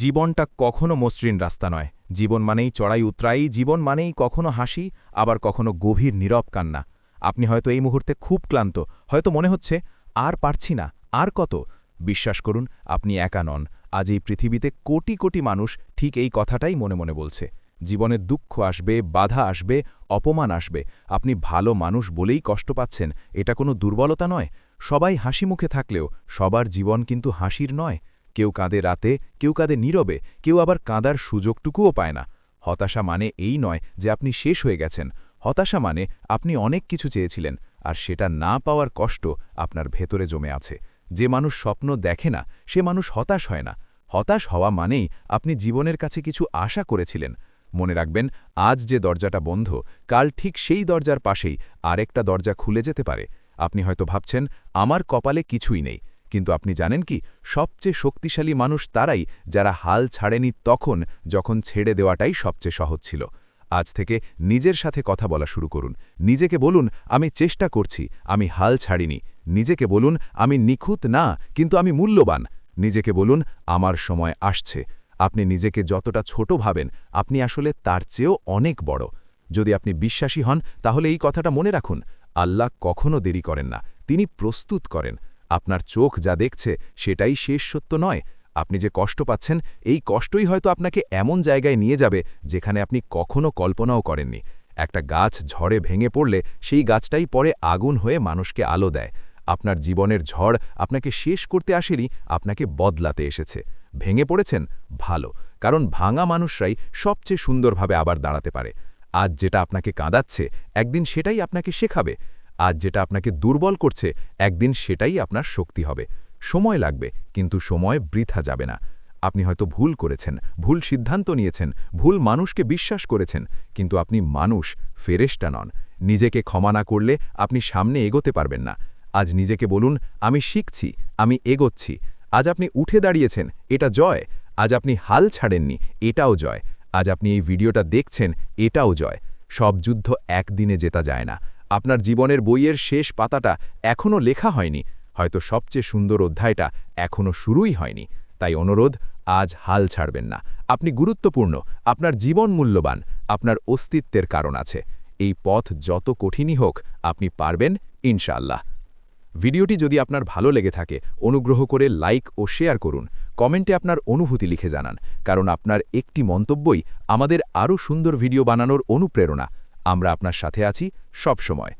জীবনটা কখনো মসৃণ রাস্তা নয়। জীবন মানেই চড়াই উতরাই, জীবন মানেই কখনো হাসি, আবার কখনো গভীর নীরব কান্না। আপনি হয়তো এই মুহূর্তে খুব ক্লান্ত, হয়তো মনে হচ্ছে, আর পারছি না, আর কত? বিশ্বাস করুন, আপনি একা নন। আজ এই পৃথিবীতে কোটি কোটি মানুষ ঠিক এই কথাটাই মনে মনে বলছে। জীবনে দুঃখ আসবে, বাধা আসবে, অপমান আসবে। আপনি ভালো মানুষ বলেই কষ্ট পাচ্ছেন, এটা কোনো দুর্বলতা নয়। সবাই হাসি মুখে থাকলেও, সবার জীবন কিন্তু হাসির নয়। কেউ কাঁদে রাতে, কেউ কাঁদে নীরবে, কেউ আবার কাঁদার সুযোগটুকুও পায় না। হতাশা মানে এই নয় যে আপনি শেষ হয়ে গেছেন। হতাশা মানে আপনি অনেক কিছু চেয়েছিলেন, আর সেটা না পাওয়ার কষ্ট আপনার ভেতরে জমে আছে। যে মানুষ স্বপ্ন দেখে না, সে মানুষ হতাশ হয় না। হতাশ হওয়া মানেই আপনি জীবনের কাছে কিছু আশা করেছিলেন। মনে রাখবেন, আজ যে দরজাটা বন্ধ, কাল ঠিক সেই দরজার পাশেই আরেকটা দরজা খুলে যেতে পারে। আপনি হয়তো ভাবছেন, আমার কপালে কিছুই নেই। কিন্তু আপনি জানেন কি, সবচেয়ে শক্তিশালী মানুষ তারাই যারা হাল ছাড়েনি তখন যখন ছেড়ে দেওয়াটাই সবচেয়ে সহজ ছিল। আজ থেকে নিজের সাথে কথা বলা শুরু করুন। নিজেকে বলুন, আমি চেষ্টা করছি, আমি হাল ছাড়িনি। নিজেকে বলুন, আমি নিখুঁত না, কিন্তু আমি মূল্যবান। নিজেকে বলুন, আমার সময় আসছে। আপনি নিজেকে যতটা ছোট ভাবেন, আপনি আসলে তার চেয়েও অনেক বড়। যদি আপনি বিশ্বাসী হন, তাহলে এই কথাটা মনে রাখুন। আল্লাহ কখনো দেরি করেন না। তিনি প্রস্তুত করেন। আপনার চোখ যা দেখছে সেটাই শেষ সত্য নয়। আপনি যে কষ্ট পাচ্ছেন, এই কষ্টই হয়তো আপনাকে এমন জায়গায় নিয়ে যাবে যেখানে আপনি কখনো কল্পনাও করেননি। একটা গাছ ঝড়ে ভেঙে পড়লে সেই গাছটাই পরে আগুন হয়ে মানুষকে আলো দেয়। আপনার জীবনের ঝড় আপনাকে শেষ করতে আসেনি, আপনাকে বদলাতে এসেছে। ভেঙে পড়েছেন? ভালো। কারণ ভাঙা মানুষরাই সবচেয়ে সুন্দরভাবে আবার দাঁড়াতে পারে। আজ যেটা আপনাকে কাঁদাচ্ছে, একদিন সেটাই আপনাকে শেখাবে। আজ যেটা আপনাকে দুর্বল করছে, একদিন সেটাই আপনার শক্তি হবে। সময় লাগবে, কিন্তু সময় বৃথা যাবে না। আপনি হয়তো ভুল করেছেন, ভুল সিদ্ধান্ত নিয়েছেন, ভুল মানুষকে বিশ্বাস করেছেন, কিন্তু আপনি মানুষ ফেরেস্টা নন। নিজেকে ক্ষমা না করলে আপনি সামনে এগোতে পারবেন না। আজ নিজেকে বলুন, আমি শিখছি, আমি এগোচ্ছি। আজ আপনি উঠে দাঁড়িয়েছেন, এটা জয়। আজ আপনি হাল ছাড়েননি, এটাও জয়। আজ আপনি এই ভিডিওটা দেখছেন, এটাও জয়। সব যুদ্ধ একদিনে জেতা যায় না। আপনার জীবনের বইয়ের শেষ পাতাটা এখনও লেখা হয়নি, হয়তো সবচেয়ে সুন্দর অধ্যায়টা এখনও শুরুই হয়নি। তাই অনুরোধ, আজ হাল ছাড়বেন না। আপনি গুরুত্বপূর্ণ, আপনার জীবন মূল্যবান, আপনার অস্তিত্বের কারণ আছে। এই পথ যত কঠিনই হোক, আপনি পারবেন, ইনশাআল্লাহ। ভিডিওটি যদি আপনার ভালো লেগে থাকে, অনুগ্রহ করে লাইক ও শেয়ার করুন। কমেন্টে আপনার অনুভূতি লিখে জানান, কারণ আপনার একটি মন্তব্যই আমাদের আরও সুন্দর ভিডিও বানানোর অনুপ্রেরণা। আমরা আপনার সাথে আছি সব সময়